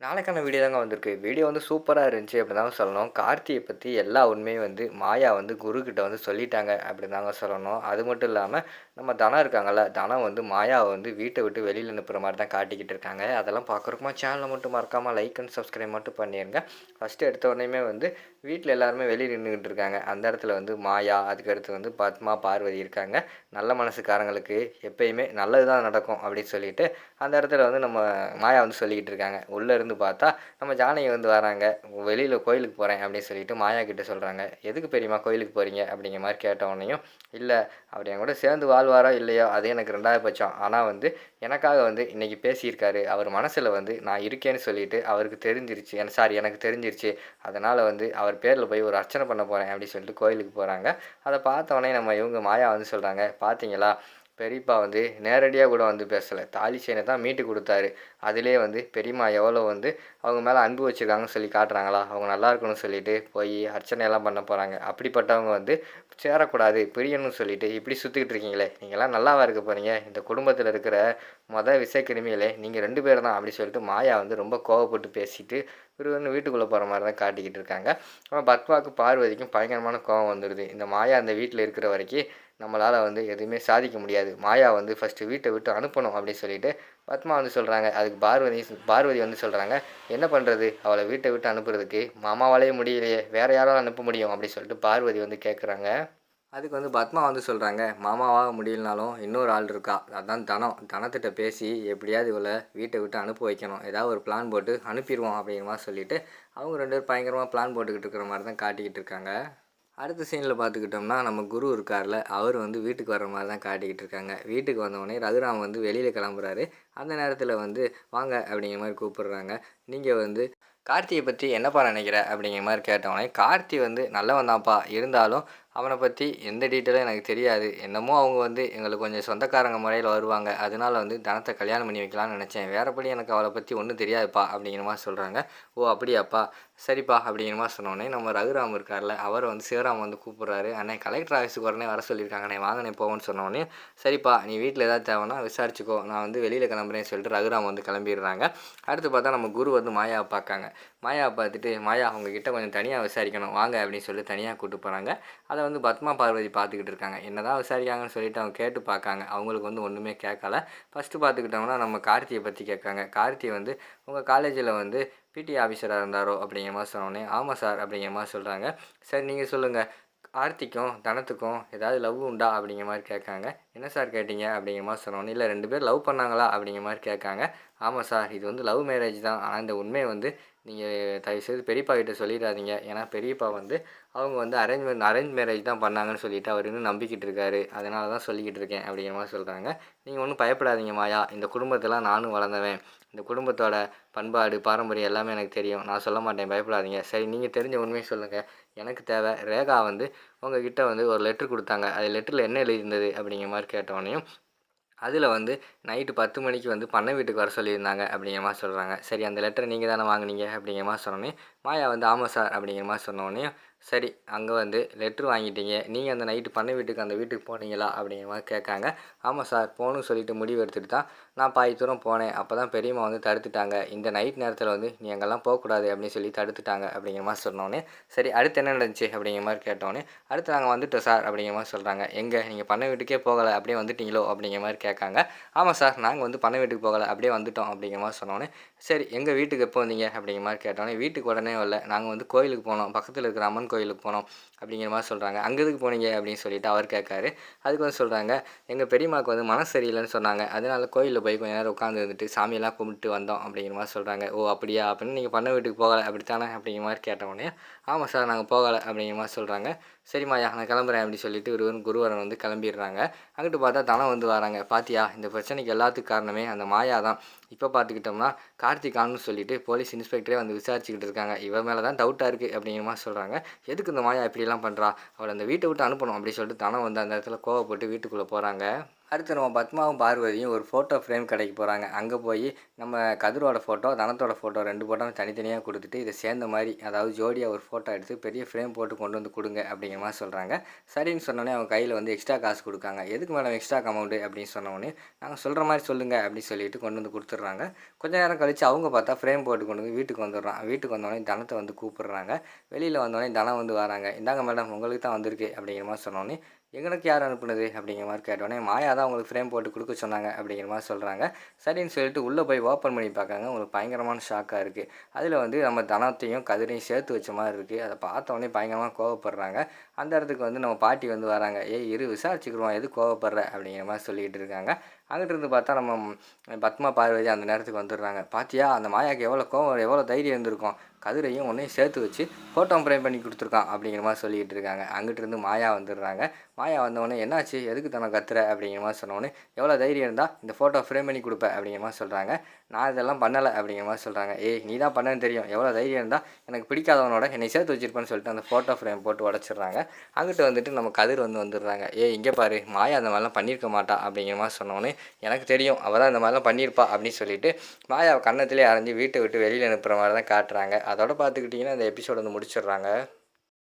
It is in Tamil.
நாளைக்கான வீடியோ தாங்க வந்திருக்கு. வீடியோ வந்து சூப்பராக இருந்துச்சு அப்படி தாங்க சொல்லணும். கார்த்தியை பற்றி எல்லா உண்மையும் வந்து மாயா வந்து குருக்கிட்ட வந்து சொல்லிட்டாங்க அப்படி தாங்க சொல்லணும். அது மட்டும் இல்லாமல் நம்ம தனம் இருக்காங்கல்ல தனம் வந்து மாயாவை வந்து வீட்டை விட்டு வெளியில் அனுப்புகிற மாதிரி தான் காட்டிக்கிட்டு இருக்காங்க. அதெல்லாம் பார்க்குறக்குமா சேனலை மட்டும் மறக்காமல் லைக் அண்ட் சப்ஸ்கிரைப் மட்டும் பண்ணிடுங்க ஃபஸ்ட்டு எடுத்த உடனேயுமே வந்து வீட்டில் எல்லாருமே வெளியே நின்றுக்கிட்டு இருக்காங்க. அந்த இடத்துல வந்து மாயா அதுக்கடுத்து வந்து பத்மா பார்வதி இருக்காங்க. நல்ல மனசுக்காரங்களுக்கு எப்பயுமே நல்லது தான் நடக்கும் அப்படின்னு சொல்லிட்டு அந்த இடத்துல வந்து நம்ம மாயா வந்து சொல்லிக்கிட்டு இருக்காங்க. உள்ளே இருந்து பார்த்தா நம்ம ஜானகி வந்து வராங்க. வெளியில் கோயிலுக்கு போகிறேன் அப்படின்னு சொல்லிட்டு மாயா கிட்ட சொல்கிறாங்க எதுக்கு பெரியம்மா கோயிலுக்கு போகிறீங்க அப்படிங்கிற மாதிரி கேட்ட இல்லை அவர் என் கூட சேர்ந்து வாழ்வாரோ இல்லையோ? அது எனக்கு ரெண்டாவது பட்சம். ஆனால் வந்து எனக்காக வந்து இன்றைக்கி பேசியிருக்காரு. அவர் மனசில் வந்து நான் இருக்கேன்னு சொல்லிட்டு அவருக்கு தெரிஞ்சிருச்சு. எனக்கு சாரி எனக்கு தெரிஞ்சிருச்சு. அதனால் வந்து அவர் பேரில் போய் ஒரு அர்ச்சனை பண்ண போகிறேன் அப்படின்னு சொல்லிட்டு கோயிலுக்கு போகிறாங்க அதை பார்த்த நம்ம இவங்க மாயா வந்து சொல்கிறாங்க பார்த்தீங்களா பெரியப்பா வந்து நேரடியாக கூட வந்து பேசலை. தாலி செயினை தான் மீட்டு கொடுத்தாரு. அதிலே வந்து பெரியம்மா எவ்வளோ வந்து அவங்க மேலே அன்பு வச்சுருக்காங்கன்னு சொல்லி காட்டுறாங்களா? அவங்க நல்லா இருக்கணும்னு சொல்லிட்டு போய் அர்ச்சனையெல்லாம் பண்ண போகிறாங்க அப்படிப்பட்டவங்க வந்து சேரக்கூடாது பிரியணும்னு சொல்லிட்டு இப்படி சுற்றிக்கிட்டு இருக்கீங்களே. நீங்களாம் நல்லாவா இருக்க போகிறீங்க இந்த குடும்பத்தில் இருக்கிற மொதல் விசைக்கிருமிகளே நீங்கள் ரெண்டு பேர் தான் அப்படி சொல்லிட்டு மாயா வந்து ரொம்ப கோவப்பட்டு பேசிட்டு இவர் வீட்டுக்குள்ளே போகிற மாதிரி தான் காட்டிக்கிட்டு இருக்காங்க. ஆனால் பத்மாவுக்கு பார்வதிக்கும் பயங்கரமான கோவம் வந்துடுது இந்த மாயா அந்த வீட்டில் இருக்கிற வரைக்கும் நம்மளால் வந்து எதுவுமே சாதிக்க முடியாது. மாயா வந்து ஃபஸ்ட்டு வீட்டை விட்டு அனுப்பணும் அப்படின்னு சொல்லிட்டு பத்மா வந்து சொல்கிறாங்க அதுக்கு பார்வதி பார்வதி வந்து சொல்கிறாங்க என்ன பண்ணுறது அவளை வீட்டை விட்டு அனுப்புறதுக்கு மாமாவாலேயே முடியலையே. வேறு யாராலும் அனுப்ப முடியும்? அப்படின்னு சொல்லிட்டு பார்வதி வந்து கேட்குறாங்க அதுக்கு வந்து பத்மா வந்து சொல்கிறாங்க மாமாவாக முடியலனாலும் இன்னொரு ஆள் இருக்கா? அதான் தனம். தனத்திட்ட பேசி எப்படியாவது இவளை வீட்டை விட்டு அனுப்ப வைக்கணும். ஏதாவது ஒரு பிளான் போட்டு அனுப்பிடுவோம் அப்படிங்கிற மாதிரி சொல்லிவிட்டு அவங்க ரெண்டு பேரும் பயங்கரமாக பிளான் போட்டுக்கிட்டு இருக்கிற மாதிரி தான் காட்டிக்கிட்டு இருக்காங்க. அடுத்த சீனில் பார்த்துக்கிட்டோம்னா நம்ம குரு இருக்கார்ல அவர் வந்து வீட்டுக்கு வர மாதிரி தான் காட்டிக்கிட்டு இருக்காங்க. வீட்டுக்கு வந்தவொடனே ரகுராம் வந்து வெளியில் கிளம்புறாரு. அந்த நேரத்தில் வந்து வாங்க அப்படிங்கிற மாதிரி கூப்பிடுறாங்க. நீங்கள் வந்து கார்த்தியை பற்றி என்னப்பா நினைக்கிற? அப்படிங்கிற மாதிரி கேட்டவொடனே கார்த்தி வந்து நல்லவன் தான்ப்பா இருந்தாலும் அவனை பற்றி எந்த டீட்டெயிலும் எனக்கு தெரியாது. என்னமோ அவங்க வந்து எங்களுக்கு கொஞ்சம் சொந்தக்காரங்க முறையில் வருவாங்க. அதனால வந்து தனத்தை கல்யாணம் பண்ணி வைக்கலாம்னு நினச்சேன். வேறபடி எனக்கு அவளை பற்றி ஒன்றும் தெரியாதுப்பா அப்படிங்கிற மாதிரி சொல்கிறாங்க ஓ அப்படியாப்பா. சரிப்பா அப்படிங்கிற மாதிரி சொன்னோடனே நம்ம ரகுராம் இருக்கார்ல அவரை வந்து சிவராம் வந்து கூப்பிட்றாரு. அண்ணே கலெக்டர் ஆஃபீஸுக்கு உடனே வர சொல்லியிருக்காங்க. அண்ணே வாங்கனே போவோன்னு சொன்னோடனே சரிப்பா நீ வீட்டில் ஏதாவது தேவைன்னா விசாரிச்சுக்கோ. நான் வந்து வெளியில் கிளம்புறேன்னு சொல்லிட்டு ரகுராம் வந்து கிளம்பிடுறாங்க. அடுத்து பார்த்தா நம்ம குரு வந்து மாயாவை பார்க்காங்க. மாயாவை பார்த்துட்டு மாயா அவங்கக்கிட்ட கொஞ்சம் தனியாக விசாரிக்கணும். வாங்க அப்படின்னு சொல்லி தனியாக கூப்பிட்டு போகிறாங்க அதை வந்து பத்மா பார்வதி பார்த்துக்கிட்டு இருக்காங்க. என்ன தான் விசாரிக்காங்கன்னு சொல்லிட்டு அவங்க கேட்டு பார்க்காங்க. அவங்களுக்கு வந்து ஒன்றுமே கேட்கல. ஃபஸ்ட்டு பார்த்துக்கிட்டோம்னா நம்ம கார்த்தியை பற்றி கேட்காங்க. கார்த்தி வந்து உங்கள் காலேஜில் வந்து பிடி ஆஃபீஸராக இருந்தாரோ? அப்படிங்கிற மாதிரி சொன்னோடனே ஆமாம் சார் அப்படிங்கிற மாதிரி சொல்கிறாங்க சரி நீங்கள் சொல்லுங்கள் ஆர்த்திக்கும் தனத்துக்கும் ஏதாவது லவ் உண்டா? அப்படிங்கிற மாதிரி கேட்காங்க. என்ன சார் கேட்டீங்க? அப்படிங்கிற மாதிரி சொன்னோன்னே இல்லை ரெண்டு பேர் லவ் பண்ணாங்களா? அப்படிங்கிற மாதிரி கேட்காங்க. ஆமாம் சார் இது வந்து லவ் மேரேஜ் தான். ஆனால் இந்த உண்மையை வந்து நீங்கள் தயவுசெய்து பெரியப்பா கிட்ட சொல்லிடாதீங்க. ஏன்னா பெரியப்பா வந்து அவங்க வந்து அரேஞ்ச்மெண்ட் அரேஞ்ச் மேரேஜ் தான் பண்ணாங்கன்னு சொல்லிட்டு அவர் இன்னும் நம்பிக்கிட்டு இருக்காரு. அதனால தான் சொல்லிக்கிட்டு இருக்கேன் அப்படிங்கிற மாதிரி சொல்கிறாங்க நீங்கள் ஒன்றும் பயப்படாதீங்க மாயா. இந்த குடும்பத்தெல்லாம் நானும் வளர்ந்தவன். இந்த குடும்பத்தோட பண்பாடு பாரம்பரியம் எல்லாமே எனக்கு தெரியும். நான் சொல்ல மாட்டேன். பயப்படாதீங்க. சரி நீங்கள் தெரிஞ்ச உண்மையை சொல்லுங்கள் எனக்கு தேவை ரேகா வந்து உங்ககிட்ட வந்து ஒரு லெட்ரு கொடுத்தாங்க. அது லெட்டரில் என்ன எழுதியிருந்தது அப்படிங்கிற மாதிரி கேட்டவொடனையும் அதில் வந்து நைட்டு பத்து மணிக்கு வந்து பண்ணை வீட்டுக்கு வர சொல்லியிருந்தாங்க அப்படிங்கிற மாதிரி சொல்கிறாங்க சரி அந்த லெட்டரை நீங்கள் தானே வாங்கினீங்க அப்படிங்கிற மாதிரி சொன்னோன்னே மாயா வந்து ஆமாம் சார் அப்படிங்கிற மாதிரி சொன்னோடனே சரி அங்கே வந்து லெட்ரு வாங்கிட்டீங்க. நீங்கள் அந்த நைட்டு பண்ணை வீட்டுக்கு அந்த வீட்டுக்கு போனீங்களா அப்படிங்கிற மாதிரி கேட்காங்க. ஆமாம் சார் போகணும்னு சொல்லிட்டு முடிவு எடுத்துகிட்டு தான் நான் பாதி தூரம் போனேன். அப்போ தான் பெரியம்மா வந்து தடுத்துட்டாங்க. இந்த நைட் நேரத்தில் வந்து நீ அங்கெல்லாம் போகக்கூடாது அப்படின்னு சொல்லி தடுத்துட்டாங்க அப்படிங்கிற மாதிரி சொன்னோன்னே சரி அடுத்து என்ன நடந்துச்சு? அப்படிங்கிற மாதிரி கேட்டோன்னே அடுத்து நாங்கள் வந்துட்டோம் சார் அப்படிங்கிற மாதிரி சொல்கிறாங்க எங்கே? நீங்கள் பண்ணை வீட்டுக்கே போகலை. அப்படியே வந்துட்டீங்களோ? அப்படிங்கிற மாதிரி கேட்காங்க. ஆமாம் சார் நாங்கள் வந்து பண்ணை வீட்டுக்கு போகலை. அப்படியே வந்துட்டோம் அப்படிங்கிற மாதிரி சொன்னோன்னே சரி எங்கள் வீட்டுக்கு எப்போ வந்தீங்க? அப்படிங்கிற மாதிரி கேட்டோன்னே வீட்டுக்கு உடனே வரல. நாங்கள் வந்து கோயிலுக்கு போனோம். பக்கத்தில் இருக்கிற அம்மன் கோயிலுக்கு போனோம் அப்படிங்கிற மாதிரி சொல்கிறாங்க அங்கே எதுக்கு போனீங்க? அப்படின்னு சொல்லிட்டு அவர் கேட்காரு. அதுக்கு வந்து சொல்கிறாங்க எங்கள் பெரியம்மாவுக்கு வந்து மனசு சரியில்லைன்னு சொன்னாங்க. அதனால் கோயிலில் போய் கொஞ்ச நேரம் உட்காந்து இருந்துட்டு சாமியெல்லாம் கும்பிட்டு வந்தோம் அப்படிங்கிற மாதிரி சொல்கிறாங்க ஓ அப்படியா? அப்படின்னு நீங்கள் பண்ண வீட்டுக்கு போகலை. அப்படித்தானே? அப்படிங்கிற மாதிரி கேட்டவுடனே ஆமாம் சார் நாங்கள் போகலை. அப்படிங்கிற மாதிரி சொல்கிறாங்க சரிம்மாயா நான் கிளம்புறேன் அப்படி சொல்லிட்டு ஒருவன் குருவரன் வந்து கிளம்பிடுறாங்க. அங்கிட்டு பார்த்தா தனம் வந்து வராங்க. பாத்தியா இந்த பிரச்சனைக்கு எல்லாத்துக்கும் காரணமே அந்த மாயா தான். இப்போ பார்த்துக்கிட்டோம்னா கார்த்திகான்னு சொல்லிட்டு போலீஸ் இன்ஸ்பெக்டரே வந்து விசாரிச்சுக்கிட்டு இருக்காங்க. இவன் மேலே தான் டவுட்டாக இருக்குது அப்படிங்கிற மாதிரி சொல்கிறாங்க எதுக்கு இந்த மாயா இப்படிலாம் பண்ணுறா அவளை அந்த வீட்டை விட்டு அனுப்பணும் அப்படின்னு சொல்லிட்டு தனம் வந்து அந்த இடத்துல கோவப்பட்டு வீட்டுக்குள்ளே போகிறாங்க அடுத்து நம்ம பத்மாவும் பார்வதியும் ஒரு ஃபோட்டோ ஃப்ரேம் கடைக்கு போகிறாங்க அங்கே போய் நம்ம கதிரோட ஃபோட்டோ தனத்தோட ஃபோட்டோ ரெண்டு ஃபோட்டோ தனித்தனியாக கொடுத்துட்டு இதை சேர்ந்த மாதிரி அதாவது ஜோடியாக ஒரு ஃபோட்டோ எடுத்து பெரிய ஃப்ரேம் போட்டு கொண்டு வந்து கொடுங்க அப்படிங்கிற மாதிரி சொல்கிறாங்க சரின்னு சொன்னோடனே அவங்க கையில் வந்து எக்ஸ்ட்ரா காசு கொடுக்காங்க. எதுக்கு மேடம் எக்ஸ்ட்ரா அமௌண்ட்டு அப்படின்னு சொன்னோடனே நாங்கள் சொல்கிற மாதிரி சொல்லுங்கள் அப்படின்னு சொல்லிட்டு கொண்டு வந்து கொடுத்துட்றாங்க. கொஞ்ச நேரம் கழித்து அவங்க பார்த்தா ஃப்ரேம் போட்டு கொண்டு வந்து வீட்டுக்கு வந்துடுறான் வீட்டுக்கு வந்தோடனே தனத்தை வந்து கூப்பிடுறாங்க. வெளியில் வந்தோடனே தனம் வந்து வராங்க. இந்தாங்க மேடம் உங்களுக்கு தான் வந்திருக்கு அப்படிங்கிற மாதிரி சொன்னோடனே எங்களுக்கு யார் அனுப்புனது அப்படிங்கிற மாதிரி கேட்டோடனே மாயா தான் உங்களுக்கு ஃப்ரேம் போட்டு கொடுக்க சொன்னாங்க அப்படிங்கிற மாதிரி சொல்கிறாங்க சரின்னு சொல்லிட்டு உள்ளே போய் ஓப்பன் பண்ணி பார்க்காங்க உங்களுக்கு பயங்கரமான ஷாக்காக இருக்குது அதில் வந்து நம்ம தனத்தையும் கதிரையும் சேர்த்து வச்ச மாதிரி இருக்குது அதை பார்த்தோன்னே பயங்கரமாக கோவப்படுறாங்க. அந்த இடத்துக்கு வந்து நம்ம பாட்டி வந்து வராங்க. ஏய் இரு விசாரிச்சுக்கிறோம் எது கோவப்படுற? அப்படிங்கிற மாதிரி சொல்லிக்கிட்டு இருக்காங்க. அங்கிட்டிருந்து பார்த்தா நம்ம பத்மா பார்வதி அந்த நேரத்துக்கு வந்துடுறாங்க. பாத்தியா அந்த மாயாக்கு எவ்வளோ கோவம் எவ்வளோ தைரியம் இருந்திருக்கும்? கதிரையும் ஒன்றையும் சேர்த்து வச்சு ஃபோட்டோ ஃப்ரேம் பண்ணி கொடுத்துருக்கான் அப்படிங்கிற மாதிரி சொல்லிக்கிட்டு இருக்காங்க. அங்கிட்டிருந்து மாயா வந்துடுறாங்க. மாயா வந்தவொடனே என்னாச்சு? எதுக்கு தானே கத்துற? அப்படிங்கிற மாதிரி சொன்னோன்னே எவ்வளோ தைரியம் இருந்தால் இந்த ஃபோட்டோ ஃப்ரேம் பண்ணி கொடுப்ப. அப்படிங்கிற மாதிரி சொல்கிறாங்க நான் இதெல்லாம் பண்ணலை. அப்படிங்கிற மாதிரி சொல்கிறாங்க ஏய் நீ தான் பண்ணேன்னு தெரியும். எவ்வளோ தைரியம் இருந்தால் எனக்கு பிடிக்காதவனோட என்னை சேர்த்து வச்சிருப்பேன்னு சொல்லிட்டு அந்த ஃபோட்டோ ஃப்ரேம் போட்டு உடச்சிடுறாங்க. அங்கிட்டு வந்துட்டு நம்ம கதிர் வந்து வந்துடுறாங்க. ஏய் இங்கே பாரு. மாயா அந்த மாதிரிலாம் பண்ணியிருக்க மாட்டா. அப்படிங்கிற மாதிரி சொன்னோன்னே எனக்கு தெரியும் அவள் தான் இந்த மாதிரிலாம் பண்ணியிருப்பா அப்படின்னு சொல்லிட்டு மாயாவை கன்னத்திலே அரைஞ்சி வீட்டை விட்டு வெளியில் அனுப்புகிற மாதிரி தான் காட்டுறாங்க. அதோட பார்த்துக்கிட்டிங்கன்னா இந்த எபிசோட் வந்து முடிச்சிடுறாங்க.